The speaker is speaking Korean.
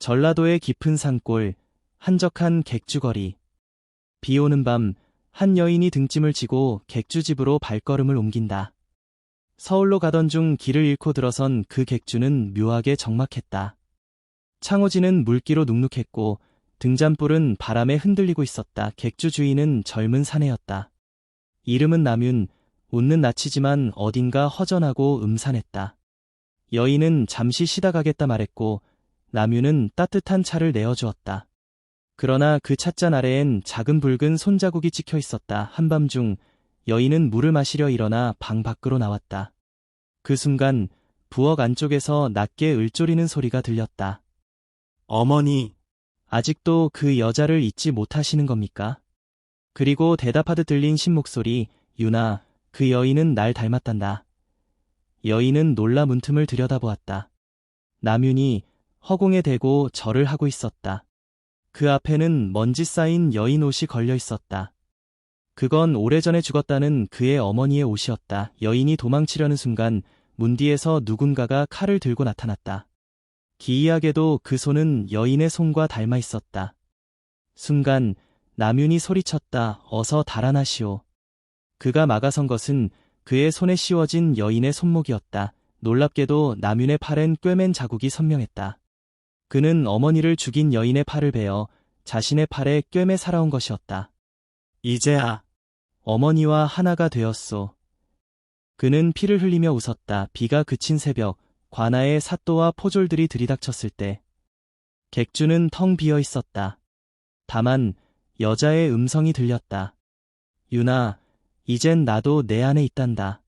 전라도의 깊은 산골, 한적한 객주거리. 비 오는 밤, 한 여인이 등짐을 지고 객주집으로 발걸음을 옮긴다. 서울로 가던 중 길을 잃고 들어선 그 객주는 묘하게 적막했다. 창호지는 물기로 눅눅했고 등잔불은 바람에 흔들리고 있었다. 객주 주인은 젊은 사내였다. 이름은 남윤, 웃는 낯이지만 어딘가 허전하고 음산했다. 여인은 잠시 쉬다 가겠다 말했고 남윤은 따뜻한 차를 내어주었다. 그러나 그 찻잔 아래엔 작은 붉은 손자국이 찍혀 있었다. 한밤중 여인은 물을 마시려 일어나 방 밖으로 나왔다. 그 순간 부엌 안쪽에서 낮게 을조리는 소리가 들렸다. 어머니, 아직도 그 여자를 잊지 못하시는 겁니까? 그리고 대답하듯 들린 신목소리, 유나, 그 여인은 날 닮았단다. 여인은 놀라 문틈을 들여다보았다. 남윤이 허공에 대고 절을 하고 있었다. 그 앞에는 먼지 쌓인 여인 옷이 걸려 있었다. 그건 오래전에 죽었다는 그의 어머니의 옷이었다. 여인이 도망치려는 순간 문 뒤에서 누군가가 칼을 들고 나타났다. 기이하게도 그 손은 여인의 손과 닮아 있었다. 순간 남윤이 소리쳤다. 어서 달아나시오. 그가 막아선 것은 그의 손에 씌워진 여인의 손목이었다. 놀랍게도 남윤의 팔엔 꿰맨 자국이 선명했다. 그는 어머니를 죽인 여인의 팔을 베어 자신의 팔에 꿰매 살아온 것이었다. 이제야, 어머니와 하나가 되었소. 그는 피를 흘리며 웃었다. 비가 그친 새벽, 관아에 사또와 포졸들이 들이닥쳤을 때. 객주는 텅 비어 있었다. 다만 여자의 음성이 들렸다. 유나, 이젠 나도 내 안에 있단다.